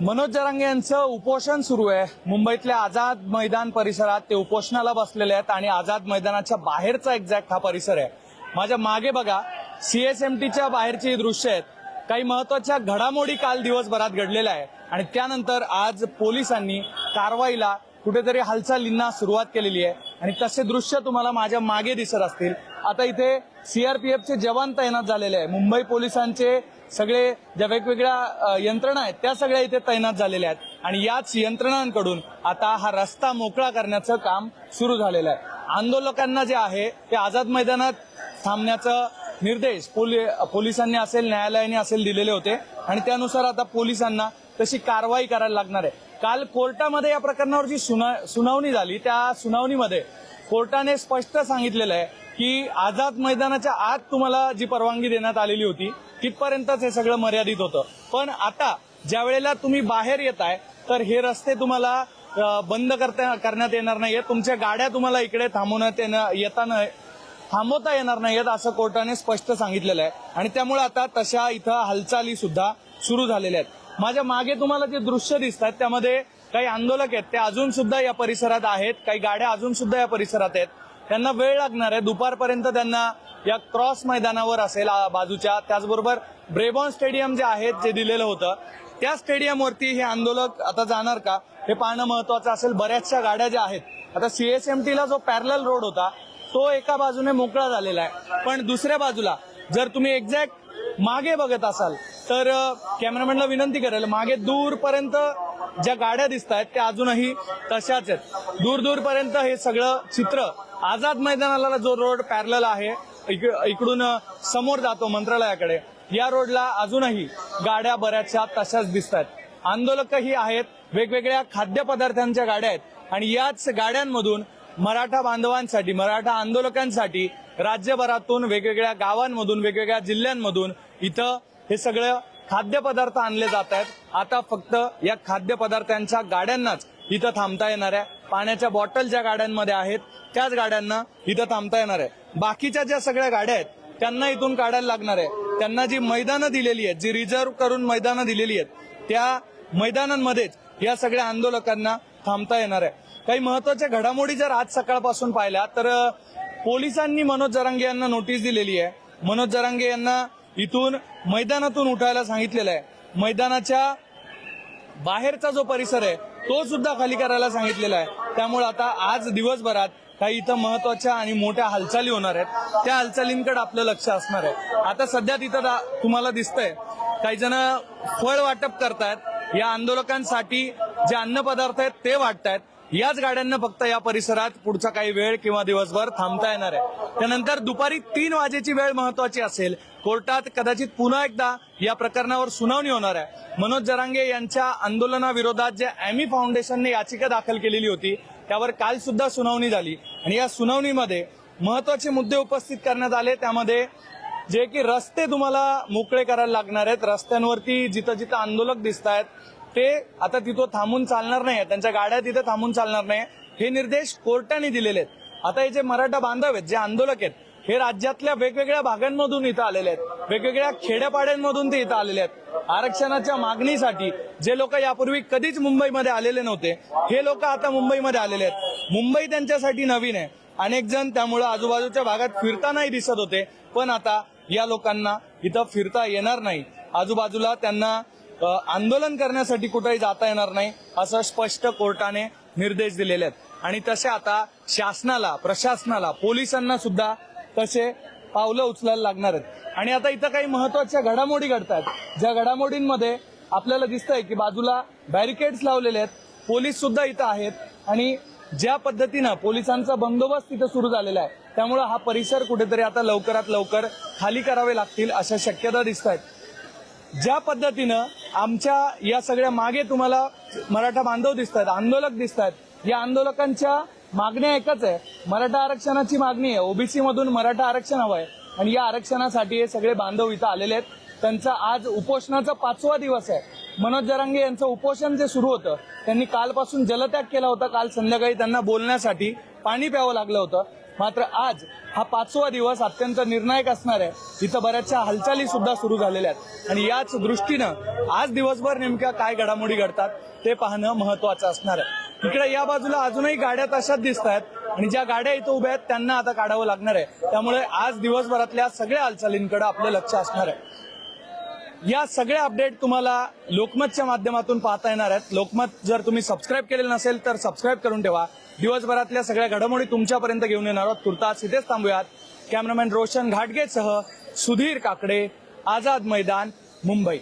मनोज जरांगे यांचं उपोषण सुरू आहे. मुंबईतल्या आझाद मैदान परिसरात ते उपोषणाला बसलेले आहेत आणि आझाद मैदानाच्या बाहेरचा एक्झॅक्ट हा परिसर आहे. माझ्या मागे बघा सीएसएमटीच्या बाहेरची दृश्य आहेत. काही महत्त्वाच्या घडामोडी काल दिवसभरात घडलेल्या आहे आणि त्यानंतर आज पोलिसांनी कारवाईला कुठेतरी हालचालींना सुरुवात केलेली आहे. आणि तसे दृश्य तुम्हाला माझ्या मागे दिसत असतील. आता इथे सीआरपीएफचे जवान तैनात झालेले आहे. मुंबई पोलिसांचे सगळे ज्या वेगवेगळ्या यंत्रणा आहेत त्या सगळ्या इथे तैनात झालेल्या आहेत. आणि याच यंत्रणांकडून आता हा रस्ता मोकळा करण्याचं काम सुरू झालेलं आहे. आंदोलकांना जे आहे ते आझाद मैदानात थांबण्याचा निर्देश पोलि पोलिसांनी असेल न्यायालयाने असेल दिलेले होते. आणि त्यानुसार आता पोलिसांना तशी कारवाई करायला लागणार आहे. काल कोर्टामध्ये या प्रकरणावर जी सुना सुनावणी झाली त्या सुनावणीमध्ये कोर्टाने स्पष्ट सांगितलेलं आहे की आझाद मैदानाच्या आत तुम्हाला जी परवानगी देण्यात आलेली होती तिथपर्यंतच हे सगळं मर्यादित होतं. पण आता ज्या वेळेला तुम्ही बाहेर येताय तर हे रस्ते तुम्हाला बंद करता करण्यात येणार नाहीये तुमच्या गाड्या तुम्हाला इकडे थांबवण्यात येणं येताना थांबवता येणार नाहीयेत असं कोर्टाने स्पष्ट सांगितलेलं आहे. आणि त्यामुळे आता तशा इथं हालचाली सुद्धा सुरू झालेल्या आहेत. माझ्या मागे तुम्हाला जे दृश्य दिसतात त्यामध्ये काही आंदोलक आहेत. ते अजून सुद्धा या परिसरात आहेत. काही गाड्या अजून सुद्धा या परिसरात आहेत. त्यांना वेळ लागणार आहे. दुपारपर्यंत त्यांना या क्रॉस मैदानावर असेल बाजूच्या. त्याचबरोबर ब्रेबॉन स्टेडियम जे आहेत जे दिलेलं होतं त्या स्टेडियमवरती हे आंदोलक आता जाणार का? हे पाहणं महत्वाचं असेल. बऱ्याचशा गाड्या ज्या आहेत आता सीएसएमटीला जो पॅरल रोड होता तो एका बाजूने मोकळा झालेला आहे. पण दुसऱ्या बाजूला जर तुम्ही एक्झॅक्ट मागे बघत असाल तर कॅमेरामॅनला विनंती करेल मागे दूरपर्यंत ज्या गाड्या दिसत आहेत त्या अजूनही तशाच आहेत. दूर दूरपर्यंत हे सगळं चित्र आझाद मैदानाला जो रोड पॅरल आहे इक- इकडून समोर जातो मंत्रालयाकडे या रोडला अजूनही गाड्या बऱ्याचशा तशाच दिसत आहेत आंदोलकही आहेत वेगवेगळ्या खाद्यपदार्थांच्या गाड्या आहेत आणि याच गाड्यांमधून मराठा बांधवांसाठी मराठा आंदोलकांसाठी राज्यभरातून वेगवेगळ्या गावांमधून वेगवेगळ्या जिल्ह्यांमधून इथं हे सगळं खाद्यपदार्थ आणले जात आहेत. आता फक्त या खाद्यपदार्थांच्या गाड्यांनाच इथं थांबता येणार आहे. पाण्याच्या बॉटल ज्या गाड्यांमध्ये आहेत त्याच गाड्यांना इथं थांबता येणार आहे. बाकीच्या ज्या सगळ्या गाड्या आहेत त्यांना इथून काढायला लागणार आहे. त्यांना जी मैदानं दिलेली आहेत जी रिझर्व्ह करून मैदानं दिलेली आहेत त्या मैदानांमध्येच या सगळ्या आंदोलकांना थांबता येणार आहे. काही महत्त्वाच्या घडामोडी जर आज सकाळपासून पाहिल्या तर पोलिसांनी मनोज जरांगे यांना नोटीस दिलेली आहे. मनोज जरांगे यांना इथून मैदानातून उठायला सांगितलेलं आहे. मैदानाच्या बाहेरचा जो परिसर आहे तो सुद्धा खाली करायला सांगितलेला आहे. त्यामुळे आता आज दिवसभरात काही इथं महत्त्वाच्या आणि मोठ्या हालचाली होणार आहेत. त्या हालचालींकडे आपलं लक्ष असणार आहे. आता सध्या तिथं दा- तुम्हाला दिसतंय काही जण फळ वाटप करतायत. या आंदोलकांसाठी जे अन्नपदार्थ आहेत ते वाटतायत. याच गाड्यांना फक्त या परिसरात पुढचा काही वेळ किंवा दिवसभर थांबता येणार आहे. त्यानंतर दुपारी तीन वाजेची वेळ महत्वाची असेल. कोर्टात कदाचित पुन्हा एकदा या प्रकरणावर सुनावणी होणार आहे. मनोज जरांगे यांच्या आंदोलनाविरोधात जे एमी फाउंडेशनने याचिका दाखल केलेली होती त्यावर काल सुद्धा सुनावणी झाली. आणि या सुनावणीमध्ये महत्त्वाचे मुद्दे उपस्थित करण्यात आले. त्यामध्ये जे की रस्ते तुम्हाला मोकळे करायला लागणार आहेत. रस्त्यांवरती जिथं जिथं आंदोलक दिसत आहेत ते आता तिथं थांबून चालणार नाही. त्यांच्या गाड्या तिथे थांबून चालणार नाही. हे निर्देश कोर्टाने दिलेले आहेत. आता हे जे मराठा बांधव आहेत जे आंदोलक आहेत हे राज्यातल्या वेगवेगळ्या भागांमधून इथं आलेले आहेत. वेगवेगळ्या खेड्यापाड्यांमधून ते इथं आलेले आहेत. आरक्षणाच्या मागणीसाठी जे लोक यापूर्वी कधीच मुंबईमध्ये आलेले नव्हते हे लोक आता मुंबईमध्ये आलेले आहेत. मुंबई त्यांच्यासाठी नवीन आहे. अनेक जण त्यामुळे आजूबाजूच्या भागात फिरतानाही दिसत होते पण आता या लोकांना इथं फिरता येणार नाही. आजूबाजूला त्यांना आंदोलन करण्यासाठी कुठेही जाता येणार नाही असं स्पष्ट कोर्टाने निर्देश दिलेले आहेत. आणि तसे आता शासनाला प्रशासनाला पोलिसांना सुद्धा तसे पावलं उचलायला लागणार आहेत. आणि आता इथं काही महत्त्वाच्या घडामोडी घडतात ज्या घडामोडींमध्ये आपल्याला दिसतंय की बाजूला बॅरिकेड्स लावलेले आहेत. पोलीस सुद्धा इथं आहेत. आणि ज्या पद्धतीनं पोलिसांचा बंदोबस्त तिथं सुरू झालेला आहे त्यामुळे हा परिसर कुठेतरी आता लवकरात लवकर खाली करावे लागतील अशा शक्यता दिसत आहेत ज्या पद्धतीनं आमच्या या सगळ्या मागे तुम्हाला मराठा बांधव दिसत आहेत आंदोलक दिसत आहेत या आंदोलकांच्या मागण्या एकच आहे. मराठा आरक्षणाची मागणी आहे. ओबीसी मधून मराठा आरक्षण हवं आहे आणि या आरक्षणासाठी हे सगळे बांधव इथं आलेले आहेत. त्यांचा आज उपोषणाचा पाचवा दिवस आहे. मनोज जरांगे यांचं उपोषण जे सुरू होतं त्यांनी कालपासून जलत्याग केला होता. काल संध्याकाळी त्यांना बोलण्यासाठी पाणी प्यावं लागलं होतं. मात्र आज हा पाचवा दिवस अत्यंत निर्णायक असणार आहे. इथं बऱ्याचशा हालचाली सुद्धा सुरू झालेल्या आहेत. आणि याच दृष्टीनं आज दिवसभर नेमक्या काय घडामोडी घडतात ते पाहणं महत्वाचं असणार आहे. इकडे या बाजूला अजूनही गाड्या तशाच दिसत आहेत. आणि ज्या गाड्या इथं उभ्या आहेत त्यांना आता काढावं लागणार आहे. त्यामुळे आज दिवसभरातल्या सगळ्या हालचालींकडे आपलं लक्ष असणार आहे. या सगळ्या अपडेट तुम्हाला लोकमतच्या माध्यमातून पाहता येणार आहेत. लोकमत जर तुम्ही सबस्क्राईब केलेलं नसेल तर सबस्क्राईब करून ठेवा. दिवसभरातल्या सगळ्या घडामोडी तुमच्यापर्यंत घेऊन येणार आहोत. तुर्तास इथेच थांबूयात. कॅमेरामॅन रोशन घाटगेसह सुधीर काकडे आझाद मैदान मुंबई.